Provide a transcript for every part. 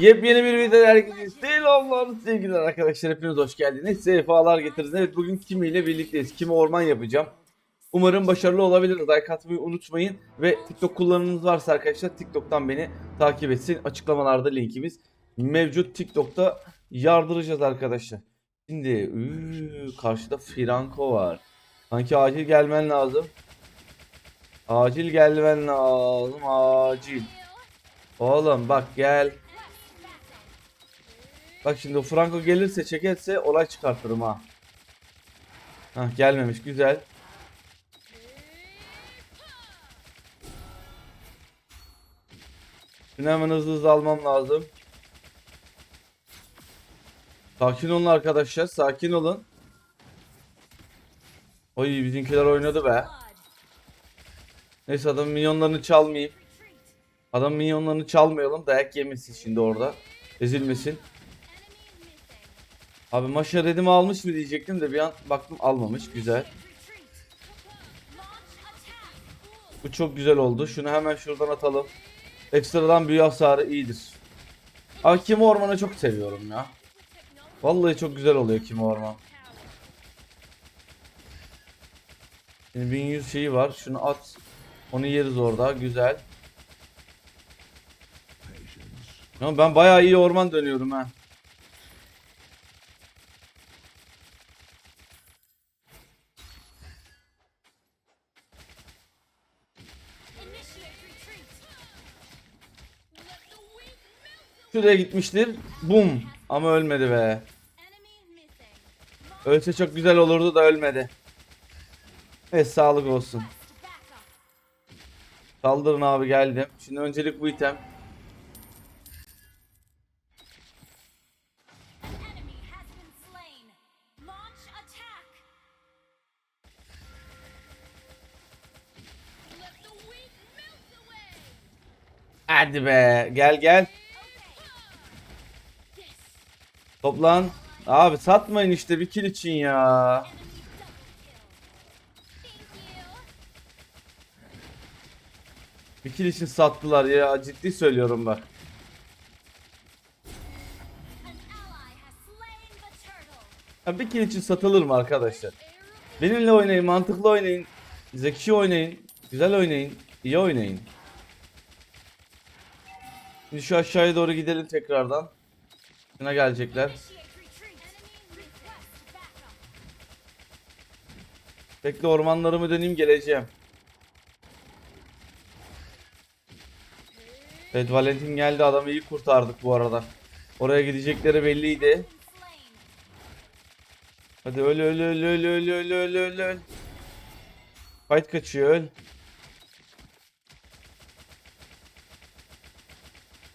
Yepyeni bir video herkese selamlar sevgiler arkadaşlar hepiniz hoş geldiniz. Sefalar getirdiniz. Evet bugün Kimi ile birlikteyiz. Kimi orman yapacağım. Umarım başarılı olabiliriz. Like atmayı unutmayın. Ve TikTok kullanımınız varsa arkadaşlar TikTok'tan beni takip etsin. Açıklamalarda linkimiz mevcut. TikTok'ta yardıracağız arkadaşlar. Şimdi üü, karşıda Franco var. Sanki acil gelmen lazım. Acil gelmen lazım. Acil. Oğlum bak gel. Bak şimdi o Franco gelirse çekerse olay çıkartırım ha. Hah gelmemiş güzel. Şimdi hemen hızlı hızlı almam lazım. Sakin olun arkadaşlar sakin olun. Oy bizimkiler oynadı be. Neyse adamın minyonlarını çalmayayım. Adam minyonlarını çalmayalım dayak yemesin şimdi orada. Ezilmesin. Abi maşa dedim almış mı diyecektim de bir an baktım almamış. Güzel. Bu çok güzel oldu. Şunu hemen şuradan atalım. Ekstradan büyü hasarı iyidir. Abi Kimi Orman'ı çok seviyorum ya. Vallahi çok güzel oluyor Kimi Orman. Şimdi 1100 şeyi var. Şunu at. Onu yeriz orada. Güzel. Ya ben bayağı iyi orman dönüyorum ha. Şuraya gitmiştir. Bum. Ama ölmedi be. Ölse çok güzel olurdu da ölmedi. Evet sağlık olsun. Saldırın abi geldim. Şimdi öncelik bu item. Hadi be. Gel gel. Toplan. Abi satmayın işte bir kill için ya. Bir kill için sattılar ya. Ciddi söylüyorum bak. Ya bir kill için satılır mı arkadaşlar? Benimle oynayın, mantıklı oynayın, zeki oynayın, güzel oynayın, iyi oynayın. Şimdi şu aşağıya doğru gidelim tekrardan. Şuna gelecekler. Bekle ormanlarımı döneyim geleceğim. Evet Valentin geldi adamı iyi kurtardık bu arada. Oraya gidecekleri belliydi. Hadi öl öl öl öl öl öl öl öl öl. Fight kaçıyor öl.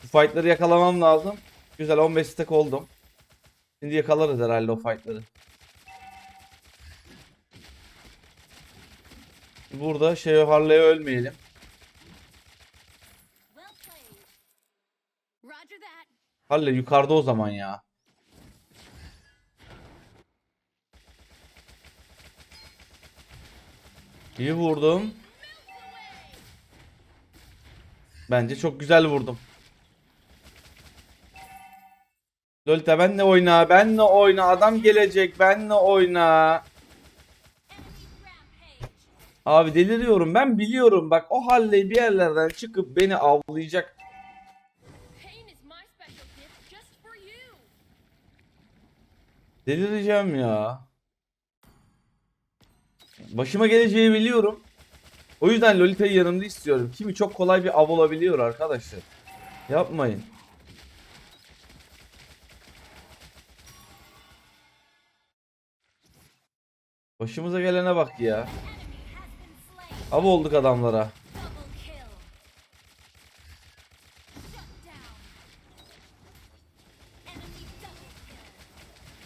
Bu fightları yakalamam lazım. Güzel 15 stack oldum. Şimdi yakalarız herhalde o fightları. Burada şey Harley'e ölmeyelim. Harley yukarıda o zaman ya. İyi vurdum. Bence çok güzel vurdum. Lolita benle oyna, benle oyna. Adam gelecek, benle oyna. Abi deliriyorum. Ben biliyorum. Bak o Halley bir yerlerden çıkıp beni avlayacak. Delireceğim ya. Başıma geleceği biliyorum. O yüzden Lolita'yı yanımda istiyorum. Kimi çok kolay bir av olabiliyor arkadaşlar. Yapmayın. Başımıza gelene bak ya. Av olduk adamlara.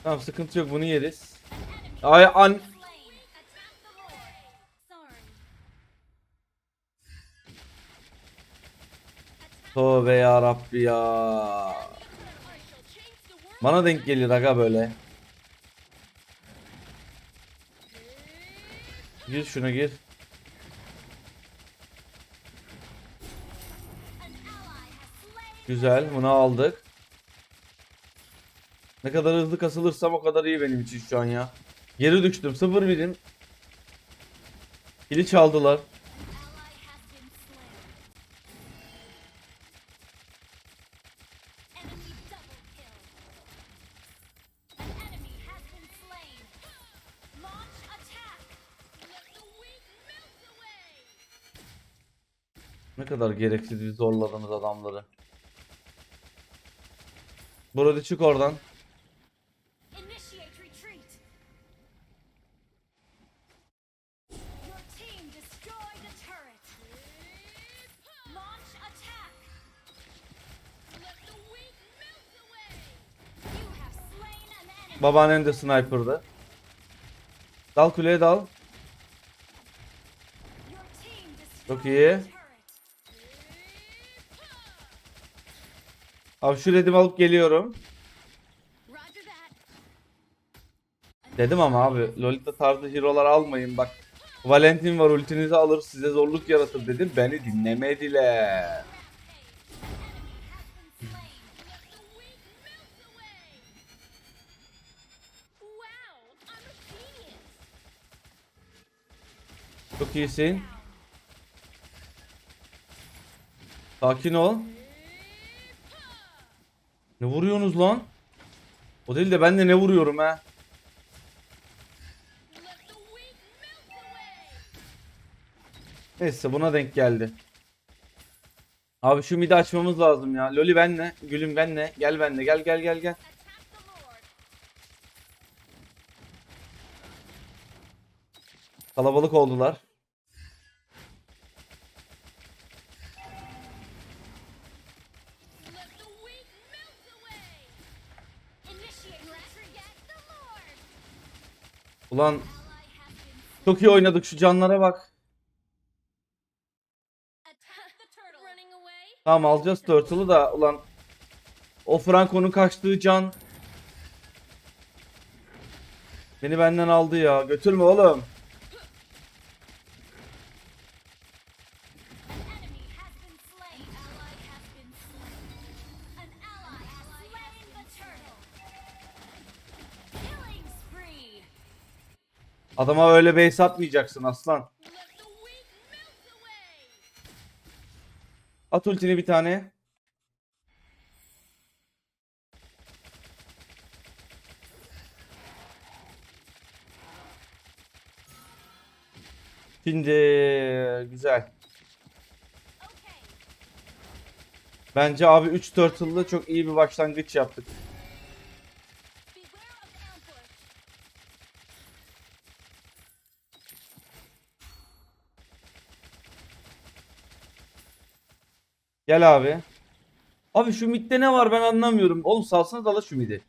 Tamam sıkıntı yok bunu yeriz. Ay an Tövbe ya Rabbi ya. Bana denk gelir aga böyle. Gir şuna gir. Güzel bunu aldık. Ne kadar hızlı kasılırsam o kadar iyi benim için şu an ya. Geri düştüm 0 birim. Kili çaldılar. Kadar gereksiz bir zorladınız adamları. Burada çık oradan. Babaannen de sniper'dı. Dal kuleye dal. Çok iyi. Abi şu redimi alıp geliyorum. Dedim ama abi Lolita tarzı hero'lar almayın bak. Valentin var ultinizi alır size zorluk yaratır dedim. Beni dinlemediler. Çok iyisin. Sakin ol. Ne vuruyorsunuz lan? O değil de ben de ne vuruyorum ha? Neyse buna denk geldi. Abi şu midi açmamız lazım ya. Loli benle, gülüm benle. Gel benle, gel gel gel gel. Kalabalık oldular. Ulan çok iyi oynadık şu canlara bak. Tamam alacağız Turtle'ı da ulan o Franco'nun kaçtığı can beni benden aldı ya. Götürme oğlum. Adama öyle base atmayacaksın aslan. At ultini bir tane. Şimdi güzel. Bence abi 3 turtle'lı çok iyi bir başlangıç yaptık. Gel abi. Abi şu midde ne var ben anlamıyorum. Oğlum salsanız da la şu midi.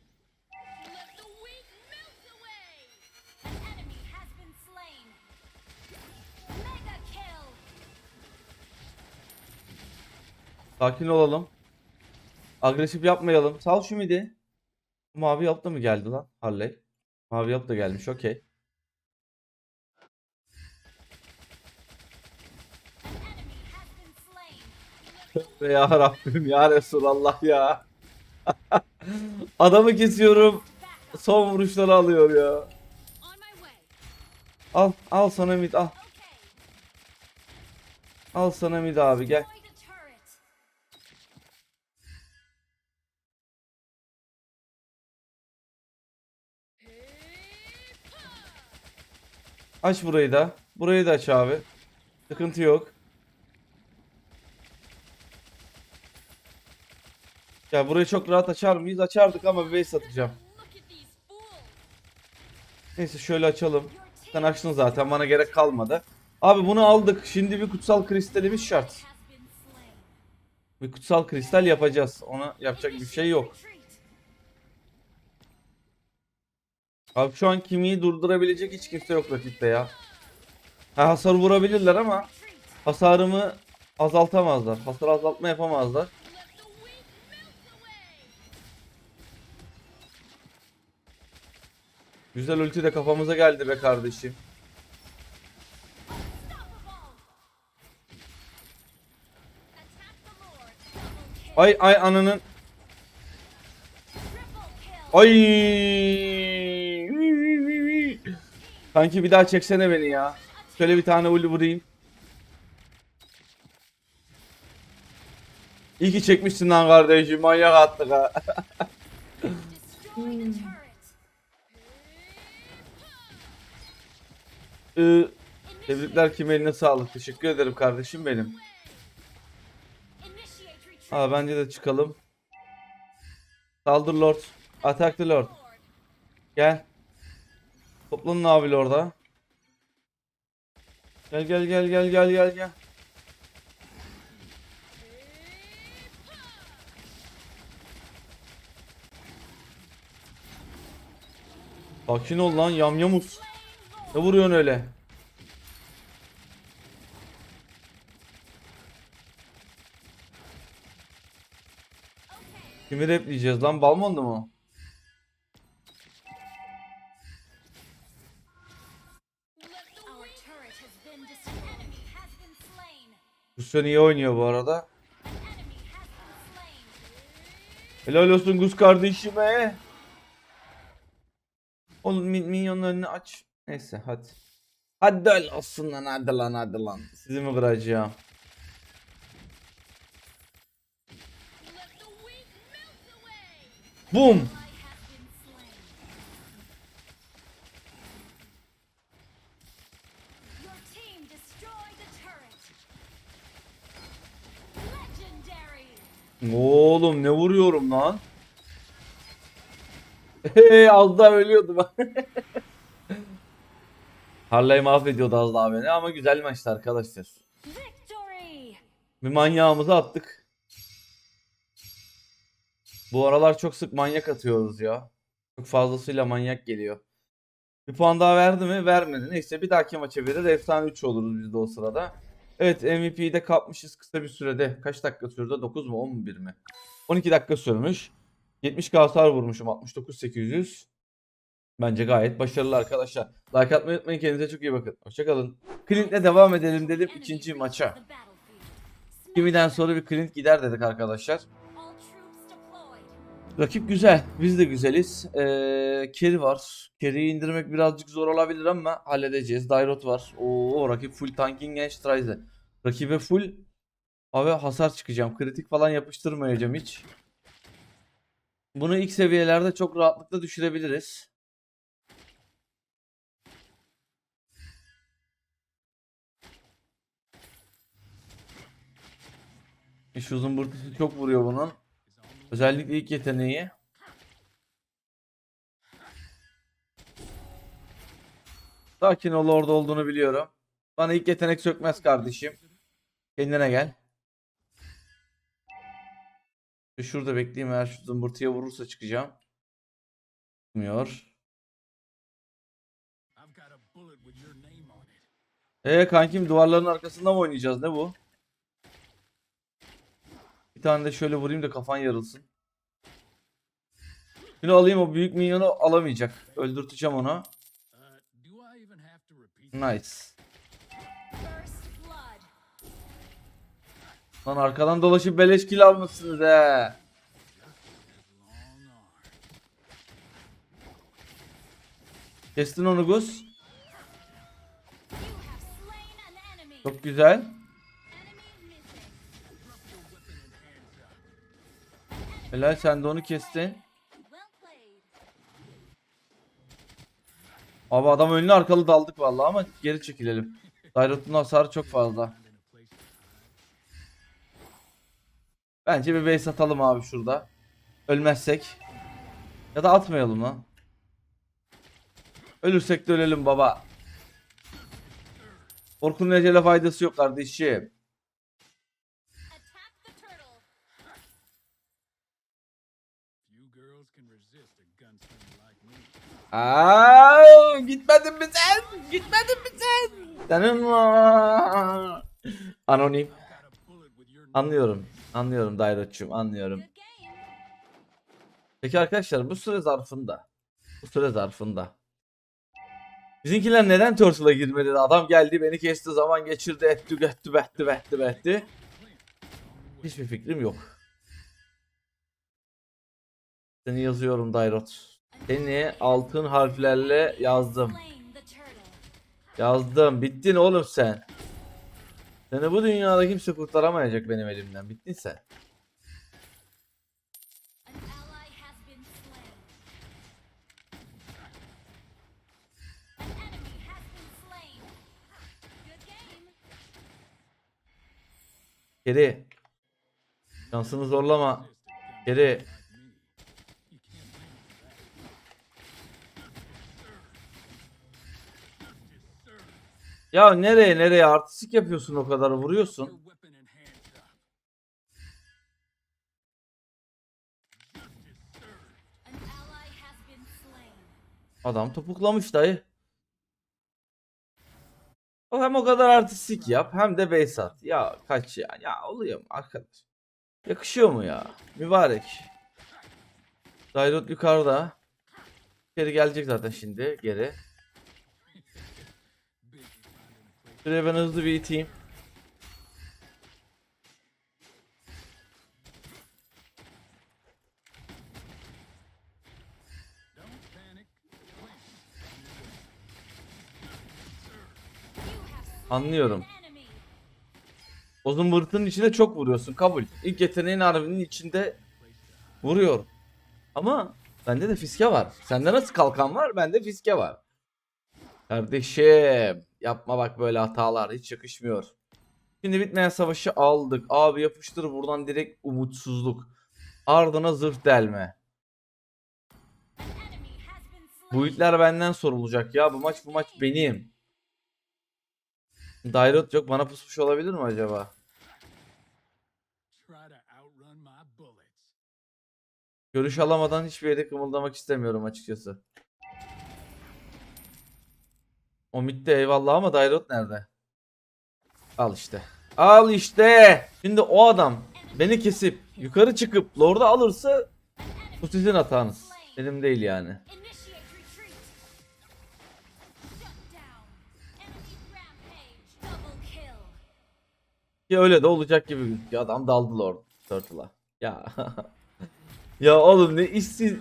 Sakin olalım. Agresif yapmayalım. Sal şu midi. Mavi yap da mı geldi lan Harley? Mavi yap da gelmiş okey. Ve ya Rabbim ya Resulallah ya. Adamı kesiyorum. Son vuruşları alıyor ya. Al al sana mid al. Al sana mid abi gel. Aç burayı da. Burayı da aç abi. Sıkıntı yok. Ya burayı çok rahat açar mıyız? Açardık ama bir base atacağım. Neyse şöyle açalım. Sen açtın zaten bana gerek kalmadı. Abi bunu aldık. Şimdi bir kutsal kristalimiz şart. Bir kutsal kristal yapacağız. Ona yapacak bir şey yok. Abi şu an kimiyi durdurabilecek hiç kimse yok rakipte ya. Ha, hasar vurabilirler ama hasarımı azaltamazlar. Hasar azaltma yapamazlar. Güzel ulti de kafamıza geldi be kardeşim. Ay ay ananın. Ay. Kanki bir daha çeksene beni ya. Şöyle bir tane ulu vurayım. İyi ki çekmişsin lan kardeşim. Manyak attık ha. Ee, tebrikler kim eline sağlık. Teşekkür ederim kardeşim benim. Ha bence de çıkalım. Saldır Lord. Attack the Lord. Gel. Toplanın abi orada. Gel gel gel gel gel gel gel. Sakin ol lan yamyamuz. Ne vuruyorsun öyle? Kimi repleyeceğiz lan? Balmondu mu? Gusto iyi oynuyor bu arada. Helal olsun Gus kardeşime. Oğlum min minyonlarını aç. Neyse hadi. Hadi öyle olsun lan hadi lan hadi lan. Sizi mi kıracağım? Boom. Oğlum ne vuruyorum lan? Hey az daha ölüyordum. Harley mahvediyordu az daha beni ama güzel maçtı arkadaşlar. Bir manyağımızı attık. Bu aralar çok sık manyak atıyoruz ya. Çok fazlasıyla manyak geliyor. Bir puan daha verdi mi? Vermedi. Neyse bir dahaki maça verir. Efsane 3 oluruz biz de o sırada. Evet MVP'yi de kapmışız kısa bir sürede. Kaç dakika sürdü? 9 mu 11 mi? 12 dakika sürmüş. 70 hasar vurmuşum. 69-800. Bence gayet başarılı arkadaşlar. Like atmayı unutmayın. Kendinize çok iyi bakın. Hoşçakalın. Clint'le devam edelim dedim ikinci maça. Kimi'den sonra bir Clint gider dedik arkadaşlar. Rakip güzel. Biz de güzeliz. Ee, Kerry var. Kerry'i indirmek birazcık zor olabilir ama halledeceğiz. Dairot var. Oo rakip full tanking and Strize. Rakibe full abi hasar çıkacağım. Kritik falan yapıştırmayacağım hiç. Bunu ilk seviyelerde çok rahatlıkla düşürebiliriz. Şu zımbırtısı çok vuruyor bunun. Özellikle ilk yeteneği. Sakin ol orada olduğunu biliyorum. Bana ilk yetenek sökmez kardeşim. Kendine gel. Şu Şurada bekleyeyim eğer şu zımbırtıya vurursa çıkacağım. Çıkmıyor. I've got a bullet with your name on it. Ee kankim duvarların arkasında mı oynayacağız ne bu? Bir tane de şöyle vurayım da kafan yarılsın. Şunu alayım o büyük minyonu alamayacak. Öldürteceğim that? Nice. Lan arkadan dolaşıp beleş kill almışsınız he. Kestin onu Gus. Çok güzel. Helal sen de onu kestin. Abi adam önüne arkalı daldık vallahi ama geri çekilelim. Dairot'un hasarı çok fazla. Bence bir base atalım abi şurada. Ölmezsek. Ya da atmayalım lan. Ölürsek de ölelim baba. Korkunun ecele faydası yok kardeşim. Aa, gitmedin mi sen? Gitmedin mi sen? Senin. Anonim. Anlıyorum. Anlıyorum Dairot'cum anlıyorum. Peki arkadaşlar bu süre zarfında bu süre zarfında Bizimkiler neden Turtle'a girmedi? Adam geldi beni kesti zaman geçirdi etti göttü betti betti betti. Hiçbir fikrim yok. Seni yazıyorum Dairot. Seni altın harflerle yazdım. Yazdım. Bittin oğlum sen. Seni bu dünyada kimse kurtaramayacak benim elimden. Bittin sen. Geri. Şansını zorlama. Geri. Ya nereye nereye artistik yapıyorsun o kadar vuruyorsun. Adam topuklamış dayı. O hem o kadar artistik yap hem de base at. Ya kaç ya. Ya oluyor mu arkadaş? Yakışıyor mu ya? Mübarek. Dairot yukarıda. Geri gelecek zaten şimdi geri. Şuraya ben hızlı bir iteyim. Anlıyorum. O zımbırtının içinde çok vuruyorsun kabul. İlk yeteneğin harbinin içinde vuruyorum. Ama bende de fiske var. Sende nasıl kalkan var? Bende fiske var. Kardeşim yapma bak böyle hatalar hiç yakışmıyor. Şimdi bitmeyen savaşı aldık. Abi yapıştır buradan direkt umutsuzluk. Ardına zırh delme. Bu itler benden sorulacak ya. Bu maç bu maç benim. Dairot yok bana pusmuş olabilir mi acaba? Görüş alamadan hiçbir yere kımıldamak istemiyorum açıkçası. O midde eyvallah ama Dairot nerede? Al işte. Al işte. Şimdi o adam beni kesip yukarı çıkıp Lord'u alırsa bu sizin hatanız. Benim değil yani. Ki öyle de olacak gibi gözüküyor. Adam daldı Lord Turtle'a. Ya. ya oğlum ne işsiz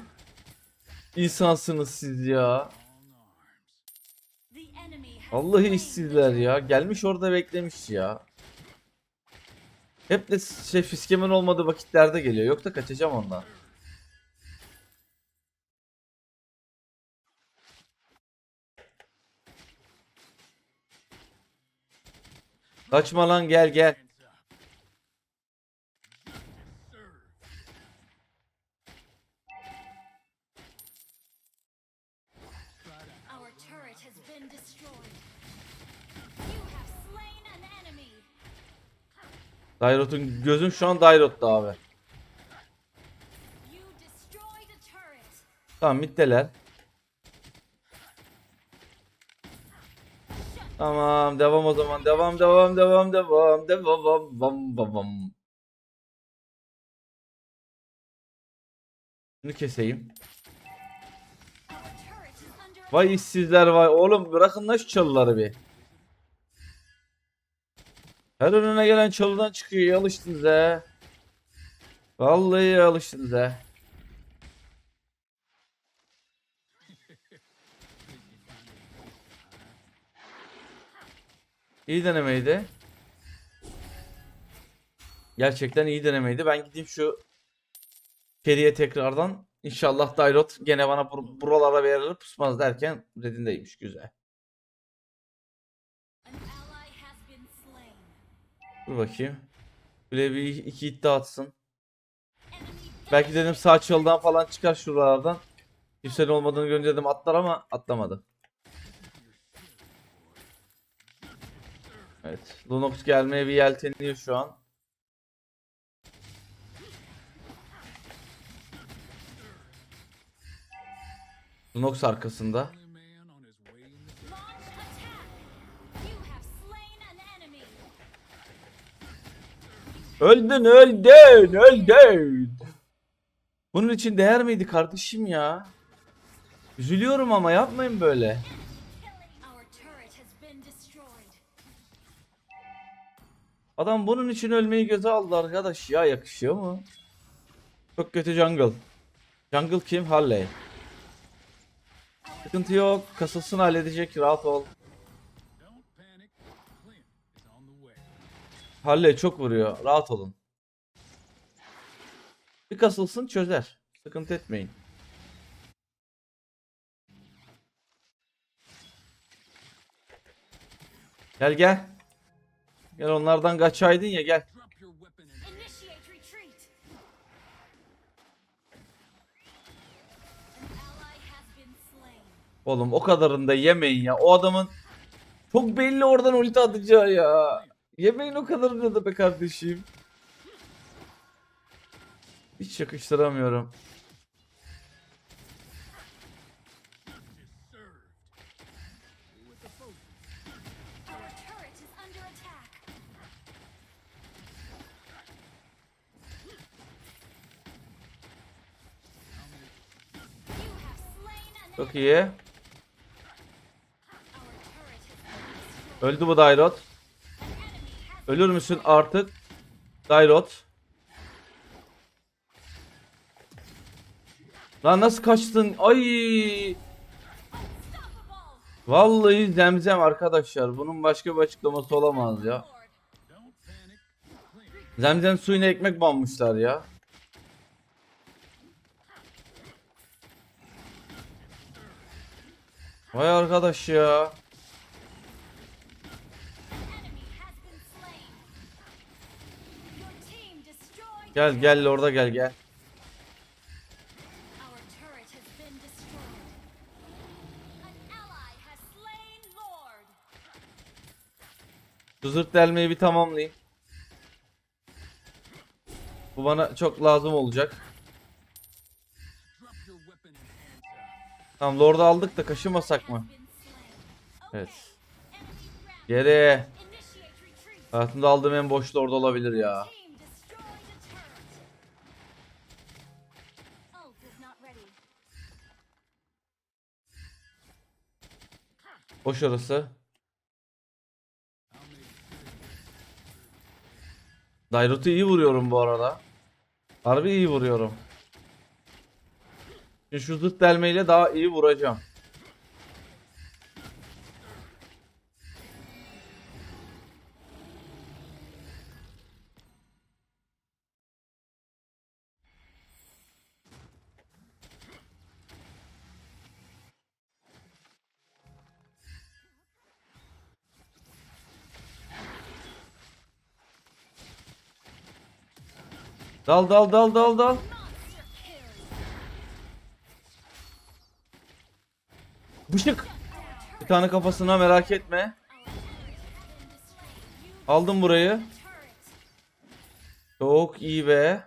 insansınız siz ya. Slain işsizler ya. Gelmiş orada beklemiş ya. Hep de şey fiskemin olmadığı vakitlerde geliyor. Yoksa kaçacağım ondan. Kaçma lan gel gel. Dairot'un gözüm şu an Dairot'ta abi. Tamam mitteler. Tamam devam o zaman. Devam devam devam devam devam devam devam. Bunu keseyim. Vay işsizler vay. Oğlum bırakın lan şu çalıları bir. Her önüne gelen çalıdan çıkıyor. İyi alıştınız he. Vallahi iyi alıştınız he. İyi denemeydi. Gerçekten iyi denemeydi. Ben gideyim şu Keriye tekrardan. İnşallah Dairot gene bana bur- buralara verilir pusmaz derken redindeymiş. Güzel. Dur bakayım. Böyle bir iki iddia atsın. Belki dedim sağ çalıdan falan çıkar şuralardan. Kimsenin olmadığını görünce dedim atlar ama atlamadı. Evet. Lunox gelmeye bir yelteniyor şu an. Lunox arkasında. Öldün öldün öldün. Bunun için değer miydi kardeşim ya? Üzülüyorum ama yapmayın böyle. Adam bunun için ölmeyi göze aldı arkadaş ya yakışıyor mu? Çok kötü jungle. Jungle kim? Harley. Sıkıntı yok. Kasasını halledecek. Rahat ol. Harley çok vuruyor. Rahat olun. Bir kasılsın çözer. Sıkıntı etmeyin. Gel gel. Gel onlardan kaçaydın ya gel. Oğlum o kadarını da yemeyin ya. O adamın çok belli oradan ulti atacağı ya. Yemeyin o kadarını da be kardeşim. Hiç yakıştıramıyorum. Çok iyi. Öldü bu Dairot. Ölür müsün artık? Dairot. Lan nasıl kaçtın? Ay! Vallahi zemzem arkadaşlar. Bunun başka bir açıklaması olamaz ya. Zemzem suyuna ekmek banmışlar ya. Vay arkadaş ya. Gel gel orada gel gel. Şu zırt delmeyi bir tamamlayayım. Bu bana çok lazım olacak. Tamam Lord'u aldık da kaşımasak mı? Evet. Geri. Hayatımda aldığım en boş Lord olabilir ya. Boş orası. Dairot'u iyi vuruyorum bu arada. Harbi iyi vuruyorum. Şimdi şu zırt delmeyle daha iyi vuracağım. Dal dal dal dal dal. Bışık. Bir tane kafasına merak etme. Aldım burayı. Çok iyi be.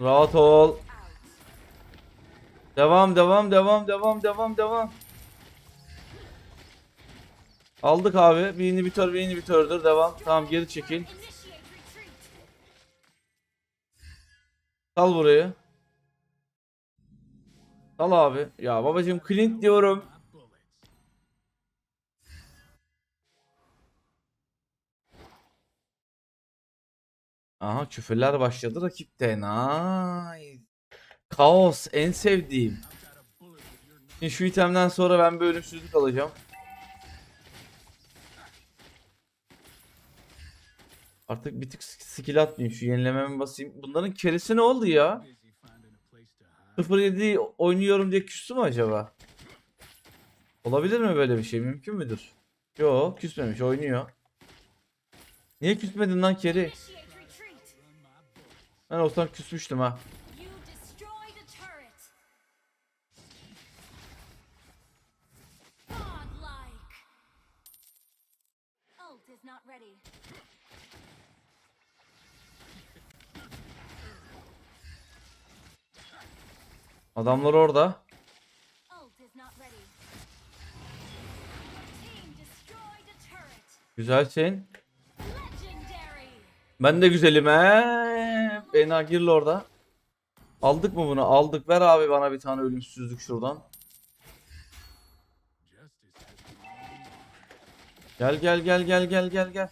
Rahat ol. Devam devam devam devam devam devam. Aldık abi. Bir inhibitör bir inhibitördür. Devam. Tamam geri çekil. Sal burayı. Sal abi. Ya babacım Clint diyorum. Aha küfürler başladı rakipte. Nice. Kaos en sevdiğim. Şimdi şu itemden sonra ben bir ölümsüzlük alacağım. Artık bir tık skill atmayayım. Şu yenilememe basayım. Bunların keresi ne oldu ya? Busy finding a place to hide. 07 oynuyorum diye küstü mü acaba? Olabilir mi böyle bir şey? Mümkün müdür? Yo küsmemiş oynuyor. Niye küsmedin lan Keri? Ben olsam küsmüştüm ha. A turret. Güzelsin. Ben de güzelim he. Bena gir orada. Aldık mı bunu? Aldık. Ver abi bana bir tane ölümsüzlük şuradan. Gel gel gel gel gel gel gel.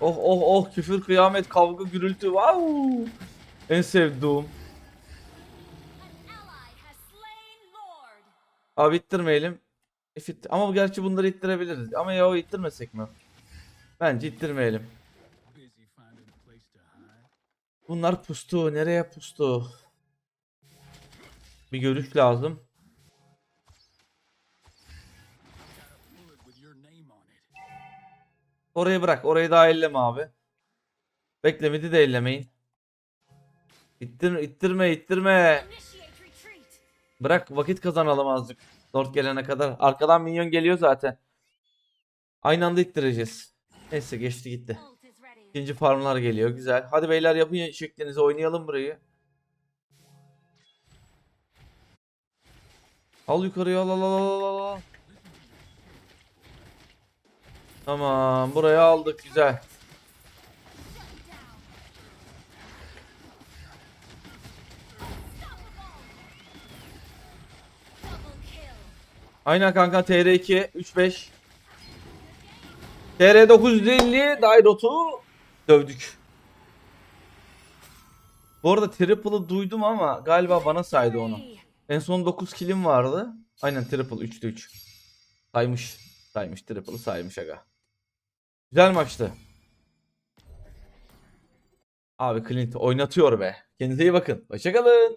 Oh oh oh küfür kıyamet kavga gürültü wow. En sevdiğim. Abi ittirmeyelim. İt- Ama gerçi bunları ittirebiliriz. Ama ya o ittirmesek mi? Bence ittirmeyelim. Bunlar pustu. Nereye pustu? Bir görüş lazım. Orayı bırak. Orayı daha elleme abi. Beklemedi de ellemeyin. İttir, ittirme ittirme. Retreat. Bırak vakit kazanalım azıcık. Lord gelene kadar. Arkadan minyon geliyor zaten. Aynı anda ittireceğiz. Neyse geçti gitti. İkinci farmlar geliyor. Güzel. Hadi beyler yapın şeklinizi oynayalım burayı. Al yukarıya al al al al al, al. Tamam burayı aldık güzel. Aynen kanka TR2 35 TR 950 Dairot'u dövdük. Bu arada triple'ı duydum ama galiba bana saydı onu. En son 9 kilim vardı. Aynen triple 3'te 3. Saymış. Saymış triple'ı saymış aga. Güzel maçtı. Abi Clint oynatıyor be. Kendinize iyi bakın. Hoşçakalın.